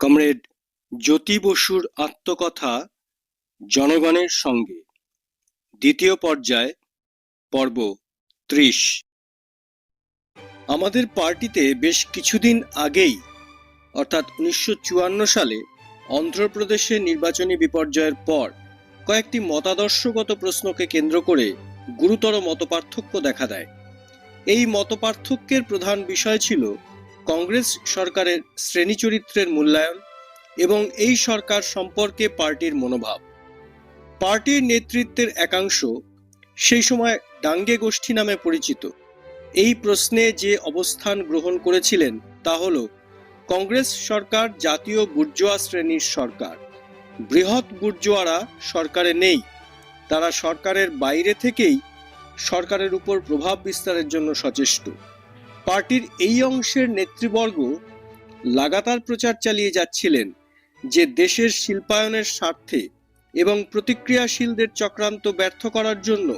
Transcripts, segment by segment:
Comrade জ্যোতি বসুর আত্মকথা জনগণের সঙ্গে। দ্বিতীয় পর্যায়, পর্ব ত্রিশ। আমাদের পার্টিতে বেশ কিছুদিন আগেই, অর্থাৎ উনিশশো চুয়ান্ন সালে, অন্ধ্রপ্রদেশে নির্বাচনী বিপর্যয়ের পর কয়েকটি মতাদর্শগত প্রশ্নকে কেন্দ্র করে গুরুতর মতপার্থক্য দেখা দেয়। এই মতপার্থক্যের প্রধান বিষয় ছিল কংগ্রেস সরকারের শ্রেণি চরিত্রের মূল্যায়ন এবং এই সরকার সম্পর্কে পার্টির মনোভাব। পার্টির নেতৃত্বের একাংশ সেই সময় ডাঙ্গে গোষ্ঠী নামে পরিচিত। এই প্রশ্নে যে অবস্থান গ্রহণ করেছিলেন তা হল, কংগ্রেস সরকার জাতীয় বুর্জোয়া শ্রেণির সরকার। বৃহৎ বুর্জোয়ারা সরকারে নেই। তারা সরকারের বাইরে থেকেই সরকারের উপর প্রভাব বিস্তারের জন্য সচেষ্ট। পার্টির এই অংশের নেতৃবর্গ লাগাতার প্রচার চালিয়ে যাচ্ছিলেন যে দেশের শিল্পায়নের স্বার্থে এবং প্রতিক্রিয়াশীলদের চক্রান্ত ব্যর্থ করার জন্য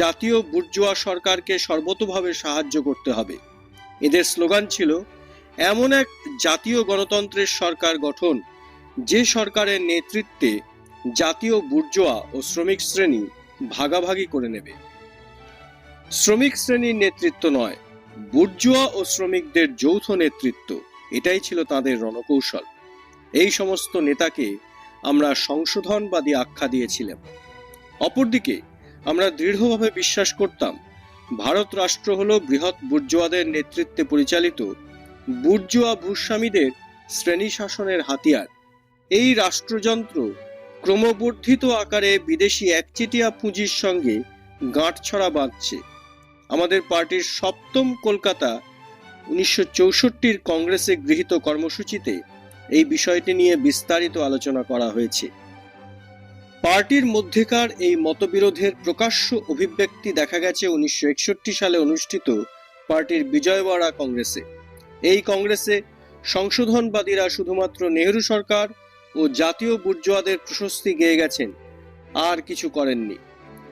জাতীয় বুর্জোয়া সরকারকে সর্বতোভাবে সাহায্য করতে হবে। এদের স্লোগান ছিল, এমন এক জাতীয় গণতন্ত্রের সরকার গঠন, যে সরকারের নেতৃত্বে জাতীয় বুর্জোয়া ও শ্রমিক শ্রেণি ভাগাভাগি করে নেবে। শ্রমিক শ্রেণির নেতৃত্ব নয় বুর্জোয়া ও শ্রমিকদের যৌথ নেতৃত্ব, এটাই ছিল তাদের রণকৌশল। এই সমস্ত নেতাকে আমরা সংশোধনবাদী আখ্যা দিয়েছিলাম। অপরদিকে, আমরা দৃঢ়ভাবে বিশ্বাস করতাম, ভারত রাষ্ট্র হল বৃহৎ বুর্জোয়াদের নেতৃত্বে পরিচালিত বুর্জোয়া ভূস্বামীদের শ্রেণি শাসনের হাতিয়ার। এই রাষ্ট্রযন্ত্র ক্রমবর্ধিত আকারে বিদেশি একচেটিয়া পুঁজির সঙ্গে গাঁটছড়া বাঁধছে। আমাদের পার্টির সপ্তম কলকাতা উনিশশো চৌষট্টির কংগ্রেসে গৃহীত কর্মসূচিতে এই বিষয়টি নিয়ে বিস্তারিত আলোচনা করা হয়েছে। পার্টির মধ্যেকার এই মতবিরোধের প্রকাশ্য অভিব্যক্তি দেখা গেছে উনিশশো একষট্টি সালে অনুষ্ঠিত পার্টির বিজয়ওয়াড়া কংগ্রেসে। এই কংগ্রেসে সংশোধনবাদীরা শুধুমাত্র নেহেরু সরকার ও জাতীয় বুর্জোয়াদের প্রশস্তি গেয়ে গেছেন, আর কিছু করেননি।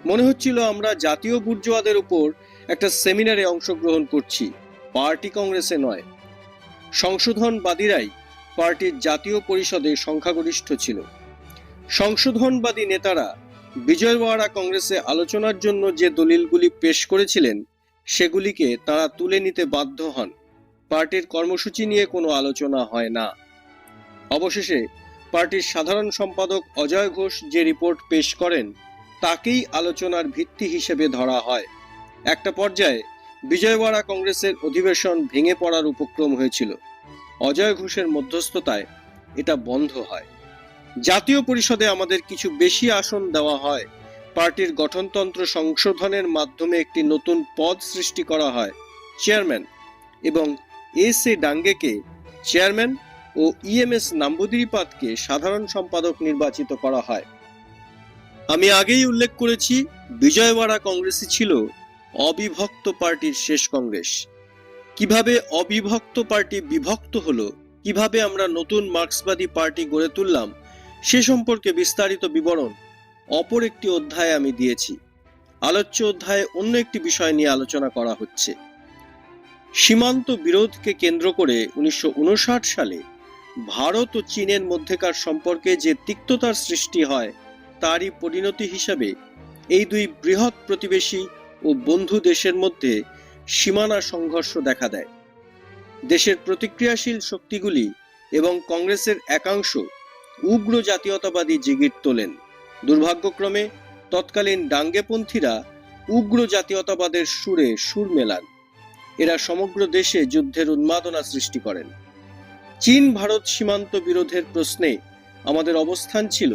মনে হচ্ছিল আমরা জাতীয় বুর্জোয়াদের উপর একটা সেমিনারে অংশগ্রহণ করছি। পার্টি কংগ্রেসে নয়। সংশোধনবাদীরাই পার্টির জাতীয় পরিষদে সংখ্যাগরিষ্ঠ ছিল। সংশোধনবাদী নেতারা বিজয়ওয়াড়া কংগ্রেসে আলোচনার জন্য যে দলিলগুলি পেশ করেছিলেন, সেগুলিকে তারা তুলে নিতে বাধ্য হন। পার্টির কর্মসূচি নিয়ে কোনো আলোচনা হয় না। অবশেষে পার্টির সাধারণ সম্পাদক অজয় ঘোষ যে রিপোর্ট পেশ করেন, তাকেই আলোচনার ভিত্তি হিসেবে ধরা হয়। একটা পর্যায়ে বিজয়ওয়াড়া কংগ্রেসের অধিবেশন ভেঙে পড়ার উপক্রম হয়েছিল। অজয় ঘোষের মধ্যস্থতায় এটা বন্ধ হয়। জাতীয় পরিষদে আমাদের কিছু বেশি আসন দেওয়া হয়। পার্টির গঠনতন্ত্র সংশোধনের মাধ্যমে একটি নতুন পদ সৃষ্টি করা হয় চেয়ারম্যান এবং এস এ ডাঙ্গেকে চেয়ারম্যান ও ইএমএস নাম্বুদিরিপাতকে সাধারণ সম্পাদক নির্বাচিত করা হয়। আমি আগেই উল্লেখ করেছি, বিজয়ওয়াড়া কংগ্রেসই ছিল অবিভক্ত পার্টির শেষ কংগ্রেস। কীভাবে অবিভক্ত পার্টি বিভক্ত হলো, কীভাবে আমরা নতুন মার্ক্সবাদী পার্টি গড়ে তুললাম, সে সম্পর্কে বিস্তারিত বিবরণ অপর একটি অধ্যায়ে আমি দিয়েছি। আলোচ্য অধ্যায়ে অন্য একটি বিষয় নিয়ে আলোচনা করা হচ্ছে। সীমান্ত বিরোধকে কেন্দ্র করে উনিশশো উনষাট সালে ভারত ও চীনের মধ্যেকার সম্পর্কে যে তিক্ততার সৃষ্টি হয়, তারই পরিণতি হিসাবে এই দুই বৃহৎ প্রতিবেশী ও বন্ধু দেশের মধ্যে সীমানা সংঘর্ষ দেখা দেয়। দেশের প্রতিক্রিয়াশীল শক্তিগুলি এবং কংগ্রেসের একাংশ উগ্র জাতীয়তাবাদী জিগির তোলেন। দুর্ভাগ্যক্রমে তৎকালীন ডাঙ্গেপন্থীরা উগ্র জাতীয়তাবাদের সুরে সুর মেলান। এরা সমগ্র দেশে যুদ্ধের উন্মাদনা সৃষ্টি করেন। চীন ভারত সীমান্ত বিরোধের প্রশ্নে আমাদের অবস্থান ছিল,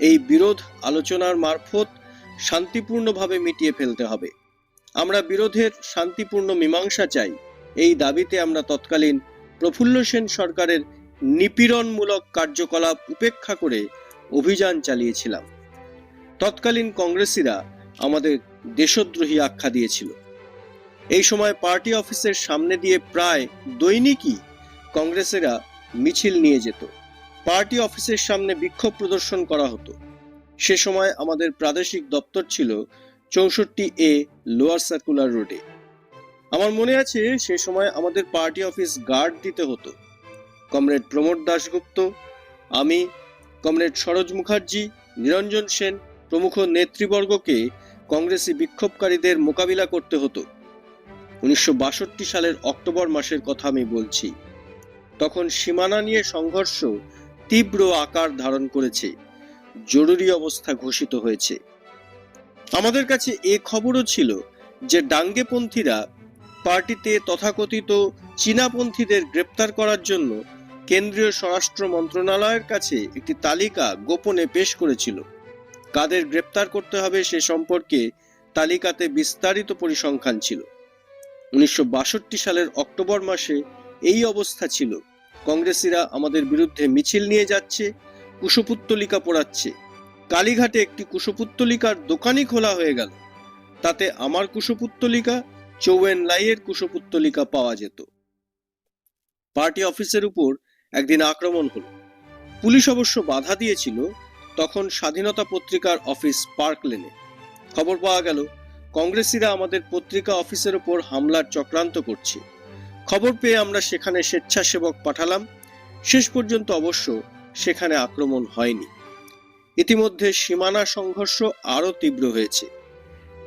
এই বিরোধ আলোচনার মারফত শান্তিপূর্ণভাবে মিটিয়ে ফেলতে হবে। আমরা বিরোধের শান্তিপূর্ণ মীমাংসা চাই। এই দাবিতে আমরা তৎকালীন প্রফুল্ল সেন সরকারের নিপীড়নমূলক কার্যকলাপ উপেক্ষা করে অভিযান চালিয়েছিলাম। তৎকালীন কংগ্রেসীরা আমাদের দেশদ্রোহী আখ্যা দিয়েছিল। এই সময় পার্টি অফিসের সামনে দিয়ে প্রায় দৈনিকই কংগ্রেসেরা মিছিল নিয়ে যেত। পার্টি অফিসের সামনে বিক্ষোভ প্রদর্শন করা হতো। সে সময় আমাদের প্রাদেশিক দপ্তর ছিল চৌষট্টি এ লোয়ার সার্কুলার রোডে। আমার মনে আছে সে সময় আমাদের পার্টি অফিস গার্ড দিতে হতো। কমরেড প্রমোদ দাশগুপ্ত, আমি, কমরেড সরোজ মুখার্জি, নিরঞ্জন সেন প্রমুখ নেতৃবর্গকে কংগ্রেসি বিক্ষোভকারীদের মোকাবিলা করতে হতো। উনিশশো বাষট্টি সালের অক্টোবর মাসের কথা আমি বলছি। তখন সীমানা নিয়ে সংঘর্ষ তীব্র আকার ধারণ করেছে। জরুরি অবস্থা ঘোষিত হয়েছে। আমাদের কাছে এ খবরও ছিল যে ডাঙ্গেপন্থীরা পার্টিতে তথাকথিত চীনাপন্থীদের গ্রেপ্তার করার জন্য কেন্দ্রীয় স্বরাষ্ট্র মন্ত্রণালয়ের কাছে একটি তালিকা গোপনে পেশ করেছিল। কাদের গ্রেপ্তার করতে হবে সে সম্পর্কে তালিকাতে বিস্তারিত পরিসংখ্যান ছিল। উনিশশো বাষট্টি সালের অক্টোবর মাসে এই অবস্থা ছিল। কংগ্রেসিরা আমাদের বিরুদ্ধে মিছিল নিয়ে যাচ্ছে কুশপুত্তলিকা পোড়াচ্ছে। কালীঘাটে একটি কুশপুত্তলিকার দোকানই খোলা হয়ে গেল। তাতে আমার কুশপুত্তলিকা, চৌয়েন লাইয়ের কুশপুত্তলিকা পাওয়া যেত। পার্টি অফিসের উপর একদিন আক্রমণ হলো। পুলিশ অবশ্য বাধা দিয়েছিল, তখন স্বাধীনতা পত্রিকার অফিস পার্ক লেনে খবর পাওয়া গেল, কংগ্রেসিরা আমাদের পত্রিকা অফিসের উপর হামলার চক্রান্ত করছে। খবর পেয়ে আমরা সেখানে স্বেচ্ছাসেবক পাঠালাম। শেষ পর্যন্ত অবশ্য সেখানে আক্রমণ হয়নি। ইতিমধ্যে সীমানা সংঘর্ষ আরও তীব্র হয়েছে।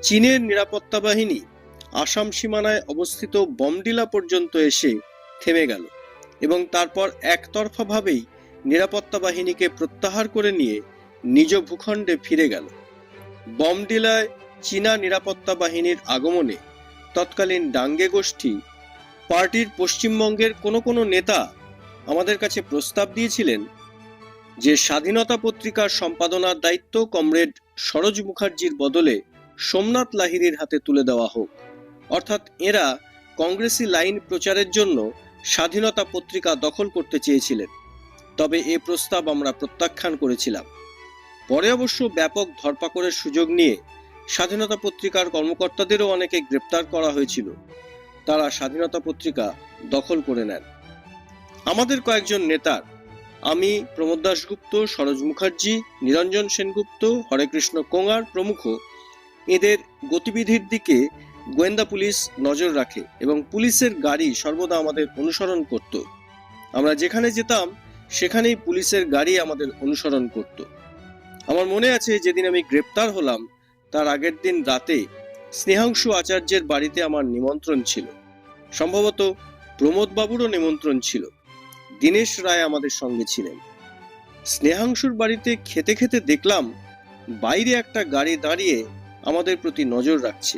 চীনের নিরাপত্তা বাহিনী আসাম সীমানায় অবস্থিত বমডিলা পর্যন্ত এসে থেমে গেল এবং তারপর একতরফাভাবেই নিরাপত্তা বাহিনীকে প্রত্যাহার করে নিয়ে নিজ ভূখণ্ডে ফিরে গেল। বমডিলায় চীনা নিরাপত্তা বাহিনীর আগমনে তৎকালীন ডাঙ্গে গোষ্ঠী পার্টির পশ্চিমবঙ্গের কোনো কোনো নেতা আমাদের কাছে প্রস্তাব দিয়েছিলেন যে স্বাধীনতা পত্রিকার সম্পাদনার দায়িত্ব কমরেড সরোজ মুখার্জির বদলে সোমনাথ লাহিড়ির হাতে তুলে দেওয়া হোক। অর্থাৎ এরা কংগ্রেসি লাইন প্রচারের জন্য স্বাধীনতা পত্রিকা দখল করতে চেয়েছিলেন। তবে এ প্রস্তাব আমরা প্রত্যাখ্যান করেছিলাম। পরে অবশ্য ব্যাপক ধরপাকড়ের সুযোগ নিয়ে স্বাধীনতা পত্রিকার কর্মকর্তাদেরও অনেকে গ্রেপ্তার করা হয়েছিল। তারা স্বাধীনতা পত্রিকা দখল করে নেন। আমাদের কয়েকজন নেতার আমি প্রমোদ দাশগুপ্ত, সরোজ মুখার্জি, নিরঞ্জন সেনগুপ্ত হরেকৃষ্ণ কোঙার প্রমুখ। এদের গতিবিধির দিকে গোয়েন্দা পুলিশ নজর রাখে এবং পুলিশের গাড়ি সর্বদা আমাদের অনুসরণ করত। আমরা যেখানে যেতাম, সেখানেই পুলিশের গাড়ি আমাদের অনুসরণ করত। আমার মনে আছে যেদিন আমি গ্রেপ্তার হলাম, তার আগের দিন রাতে স্নেহাংশু আচার্যের বাড়িতে আমার নিমন্ত্রণ ছিল। সম্ভবত প্রমোদবাবুরও নিমন্ত্রণ ছিল। দীনেশ রায় আমাদের সঙ্গে ছিলেন। স্নেহাংশুর বাড়িতে খেতে খেতে দেখলাম, বাইরে একটা গাড়ি দাঁড়িয়ে আমাদের প্রতি নজর রাখছে।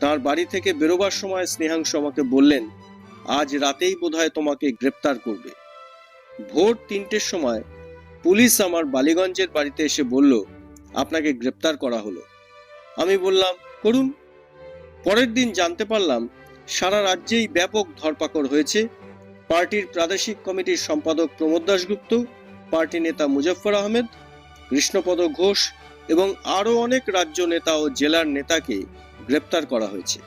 তার বাড়ি থেকে বেরোবার সময় স্নেহাংশু আমাকে বললেন, আজ রাতেই বোধহয় তোমাকে গ্রেপ্তার করবে। ভোর তিনটের সময় পুলিশ আমার বালিগঞ্জের বাড়িতে এসে বলল, আপনাকে গ্রেপ্তার করা হলো। আমি বললাম, করুন। পরের দিন জানতে পারলাম, সারা রাজ্যেই ব্যাপক ধরপাকড় হয়েছে। পার্টির প্রাদেশিক কমিটির সম্পাদক প্রমোদ দাশগুপ্ত, পার্টি নেতা মুজফ্ফর আহমেদ, কৃষ্ণপদ ঘোষ এবং আরও অনেক রাজ্য নেতা ও জেলার নেতাকে গ্রেপ্তার করা হয়েছে।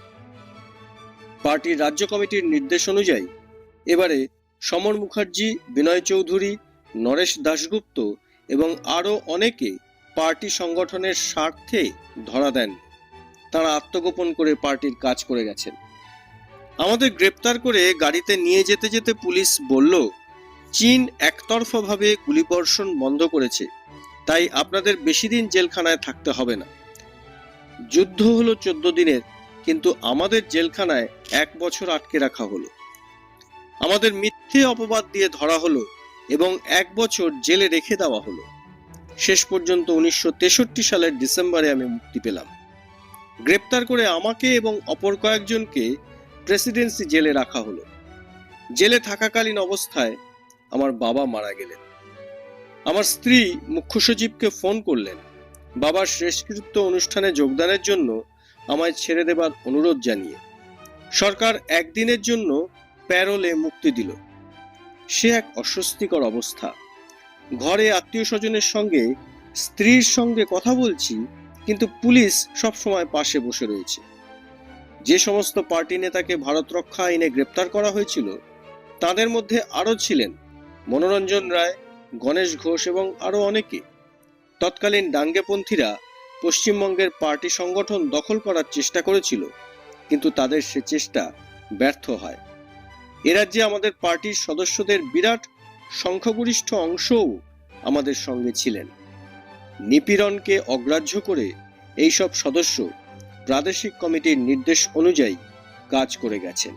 পার্টির রাজ্য কমিটির নির্দেশ অনুযায়ী এবারে সমর মুখার্জি, বিনয় চৌধুরী, নরেশ দাশগুপ্ত এবং আরও অনেকে পার্টি সংগঠনের স্বার্থে ধরা দেন তারা আত্মগোপন করে পার্টির কাজ করে গেছেন। আমাদের গ্রেপ্তার করে গাড়িতে নিয়ে যেতে যেতে পুলিশ বলল, চীন একতরফাভাবে গুলিবর্ষণ বন্ধ করেছে, তাই আপনাদের বেশি দিন জেলখানায় থাকতে হবে না। যুদ্ধ হলো চোদ্দ দিনের, কিন্তু আমাদের জেলখানায় এক বছর আটকে রাখা হলো। আমাদের মিথ্যে অপবাদ দিয়ে ধরা হলো এবং এক বছর জেলে রেখে দেওয়া হলো। শেষ পর্যন্ত উনিশশো তেষট্টি সালের ডিসেম্বরে আমি মুক্তি পেলাম। গ্রেপ্তার করে আমাকে এবং অপর কয়েকজনকে প্রেসিডেন্সি জেলে রাখা হলো। জেলে থাকাকালীন অবস্থায় আমার বাবা মারা গেলেন। আমার স্ত্রী মুখ্য সচিবকে ফোন করলেন। বাবার শেষকৃত্য অনুষ্ঠানে যোগদানের জন্য আমায় ছেড়ে দেবার অনুরোধ জানিয়ে। সরকার একদিনের জন্য প্যারোলে মুক্তি দিল। সে এক অস্বস্তিকর অবস্থা। ঘরে আত্মীয় স্বজনের সঙ্গে, স্ত্রীর সঙ্গে কথা বলছি, কিন্তু পুলিশ সব সময় পাশে বসে রয়েছে। যে সমস্ত পার্টি নেতাকে ভারত রক্ষা আইনে গ্রেপ্তার করা হয়েছিল, তাদের মধ্যে আরও ছিলেন মনোরঞ্জন রায়, গণেশ ঘোষ এবং আরও অনেকে। তৎকালীন ডাঙ্গেপন্থীরা পশ্চিমবঙ্গের পার্টি সংগঠন দখল করার চেষ্টা করেছিল, কিন্তু তাদের সে চেষ্টা ব্যর্থ হয়। এ রাজ্যে আমাদের পার্টির সদস্যদের বিরাট সংখ্যাগরিষ্ঠ অংশও আমাদের সঙ্গে ছিলেন। নিপীড়নকে অগ্রাহ্য করে এইসব সদস্য প্রাদেশিক কমিটির নির্দেশ অনুযায়ী কাজ করে গেছেন।